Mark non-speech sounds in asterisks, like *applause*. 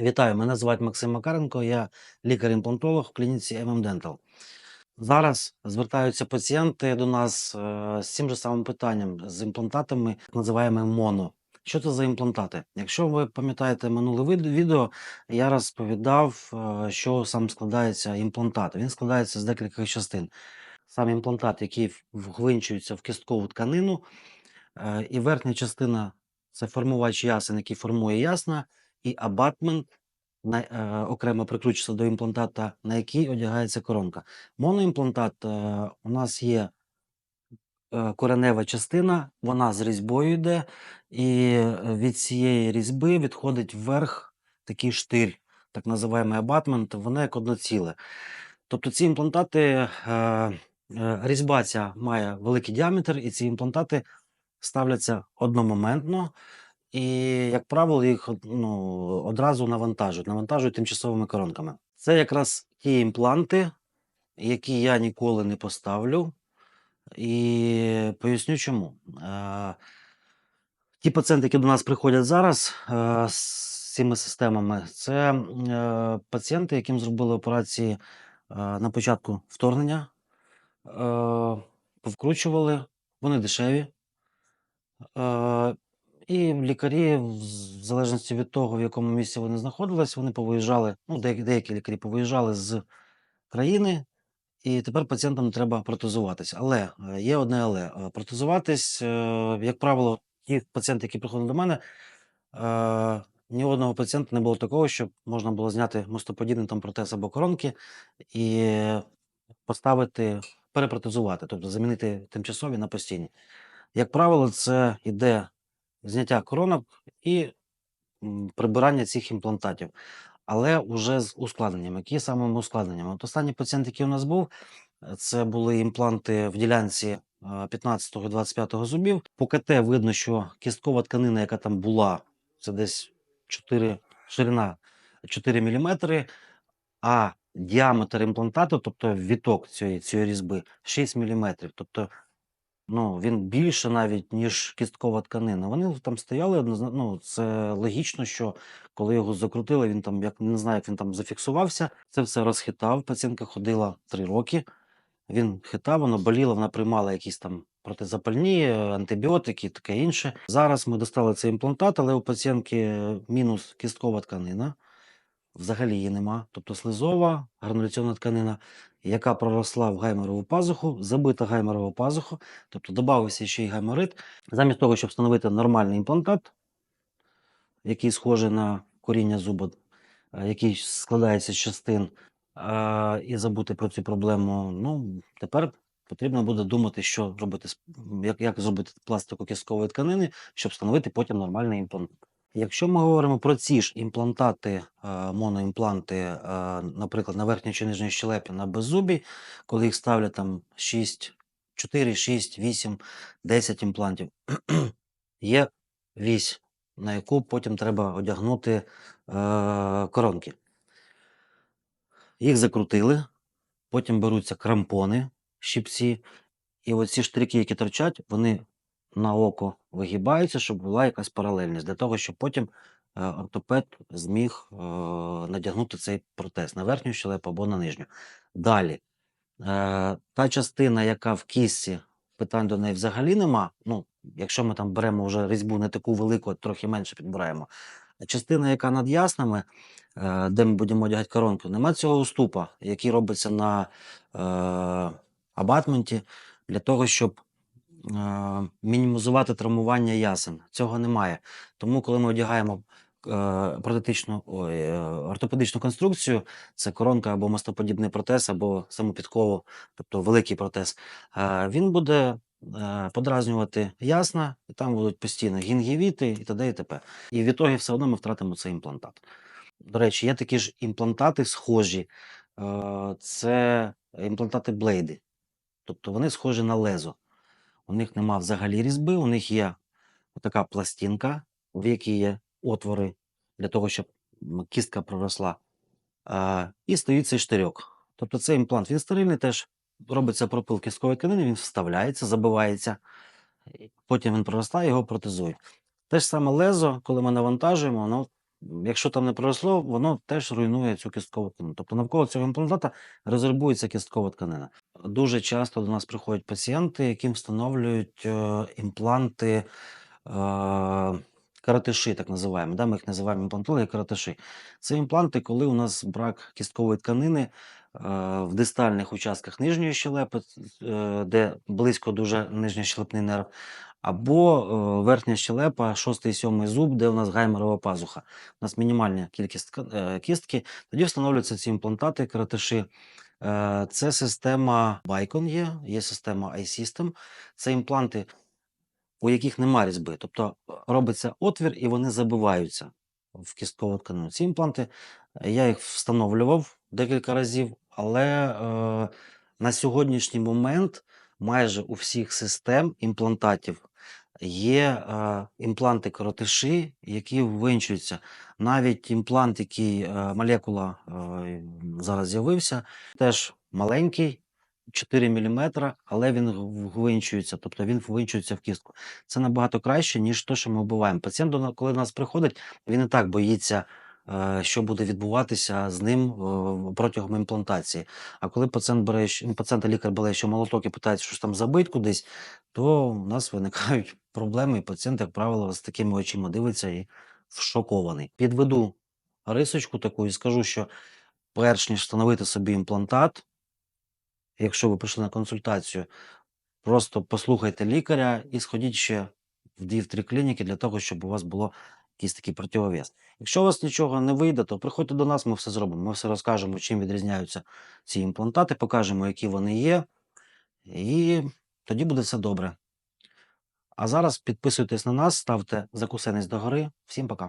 Вітаю, мене звати Максим Макаренко, я лікар-імплантолог в клініці MM Dental. Зараз звертаються пацієнти до нас е, з цим же самим питанням з імплантатами, називаємо моно. Що це за імплантати? Якщо ви пам'ятаєте минуле відео, я розповідав, е, що сам складається імплантат. Він складається з декількох частин. Сам імплантат, який вгвинчується в кісткову тканину, е, і верхня частина це формувач ясен, який формує ясна, і абатмент е, окремо прикручується до імплантата, на який одягається коронка. Моноімплантат е, у нас є е, коренева частина, вона з різьбою йде, і від цієї різьби відходить вверх такий штир, так називаємо абатмент, воно як одноціле. Тобто ці імплантати, різьба ця має великий діаметр, і ці імплантати ставляться одномоментно. І, як правило, їх ну, одразу навантажують, навантажують тимчасовими коронками. Це якраз ті імпланти, які я ніколи не поставлю. І поясню чому. Е, Ті пацієнти, які до нас приходять зараз е, з цими системами, це е, пацієнти, яким зробили операції на початку вторгнення, повкручували, вони дешеві. І лікарі, в залежності від того, в якому місці вони знаходились, вони повиїжджали. Ну, деякі, лікарі повиїжджали з країни, і тепер пацієнтам треба протезуватись. Але е, є одне але. Е, Протезуватись, е, як правило, ті пацієнти, які приходять до мене, ні одного пацієнта не було такого, щоб можна було зняти мостоподібний там протез або коронки і поставити, перепротезувати, тобто замінити тимчасові на постійні. Як правило, це йде зняття коронок і прибирання цих імплантатів, але вже з ускладненням. Які самими ускладненнями? От останній пацієнт, який у нас був, це були імпланти в ділянці 15-25 зубів. По КТ видно, що кісткова тканина, яка там була, це десь 4, ширина 4 мм, а діаметр імплантату, тобто віток цієї, цієї різьби, 6 мм. Тобто Ну, він більше навіть, ніж кісткова тканина. Вони там стояли однозна ну, це логічно, що коли його закрутили, він там, як не знаю, як він там зафіксувався, це все розхитав. Пацієнтка ходила 3 роки. Він хитав, воно боліло, вона приймала якісь там протизапальні, антибіотики і таке інше. Зараз ми достали цей імплантат, але у пацієнтки мінус кісткова тканина. Взагалі її нема. Тобто слизова грануляційна тканина, яка проросла в гайморову пазуху, забита гайморова пазуха, тобто додався ще й гайморит. Замість того, щоб встановити нормальний імплантат, який схожий на коріння зуба, е, який складається з частин, і забути про цю проблему, ну, тепер потрібно буде думати, що робити, як, як зробити пластику кісткової тканини, щоб встановити потім нормальний імплантат. Якщо ми говоримо про ці ж імплантати, е, моноімпланти, е, наприклад, на верхній чи нижній щелепі на беззубі, коли їх ставлять там 6, 4, 6, 8, 10 імплантів, *clears throat* є вісь, на яку потім треба одягнути е, коронки. Їх закрутили, потім беруться крампони, щипці, і оці штрики, які торчать, вони на око вигибаються, щоб була якась паралельність, для того, щоб потім е, ортопед зміг е, надягнути цей протез на верхню щелепу або на нижню. Далі, е, та частина, яка в кісті, питань до неї взагалі нема. Ну, якщо ми там беремо вже різьбу не таку велику, а трохи менше підбираємо. Частина, яка над яснами, де ми будемо одягати коронку, нема цього уступа, який робиться на абатменті для того, щоб мінімізувати травмування ясен. Цього немає. Тому, коли ми одягаємо е, протетичну, е, ортопедичну конструкцію, це коронка або мостоподібний протез, або самопідково, тобто великий протез, е, він буде е, подразнювати ясна, і там будуть постійно гінгівіти і т.д. і т.п. І в ітогі все одно ми втратимо цей імплантат. До речі, є такі ж імплантати схожі. е, Це імплантати блейди. Тобто вони схожі на лезо. У них нема взагалі різьби, у них є така пластинка, в якій є отвори для того, щоб кістка проросла. А, і стоїть цей штирьок. Тобто цей імплант він стерильний, теж робиться пропил кісткової тканини, він вставляється, забивається, потім він проростає, його протезують. Те ж саме лезо, коли ми навантажуємо, воно якщо там не проросло, воно теж руйнує цю кісткову тканину. Тобто навколо цього імплантата резорбується кісткова тканина. Дуже часто до нас приходять пацієнти, яким встановлюють е, імпланти каратиші, так називаємо. Ми їх називаємо імплантологи каратиші. Це імпланти, коли у нас брак кісткової тканини в дистальних участках нижньої щелепи, е, де близько дуже нижньощелепний нерв, або е, верхня щелепа, шостий сьомий зуб, де у нас гаймерова пазуха. У нас мінімальна кількість кістки. Тоді встановлюються ці імплантати, каратиші. Е, Це система Bicon є, є система iSystem. Це імпланти, у яких нема різьби. Тобто е, робиться отвір і вони забиваються в кісткову тканину. Ці імпланти, е, я їх встановлював декілька разів, але е, на сьогоднішній момент майже у всіх систем імплантатів є е, імпланти коротиші, які ввинчуються. Навіть імплант, який е, молекула е, зараз з'явився, теж маленький, 4 мм, але він ввинчується, тобто він ввинчується в кістку. Це набагато краще, ніж те, що ми вбиваємо. Пацієнт, коли до нас приходить, він і так боїться, що буде відбуватися з ним е, протягом імплантації. А коли пацієнт бере, щ- ну, пацієнт лікар бере ще молоток і питається, що ж там забить кудись, то у нас виникають *laughs* проблеми, і пацієнт, як правило, з такими очима дивиться і вшокований. Підведу рисочку таку і скажу, що перш ніж встановити собі імплантат, якщо ви прийшли на консультацію, просто послухайте лікаря і сходіть ще в 2-3 клініки для того, щоб у вас було якийсь такий противовес. Якщо у вас нічого не вийде, то приходьте до нас, ми все зробимо. Ми все розкажемо, чим відрізняються ці імплантати, покажемо, які вони є, і тоді буде все добре. А зараз підписуйтесь на нас, ставте закусеність догори. Всім пока.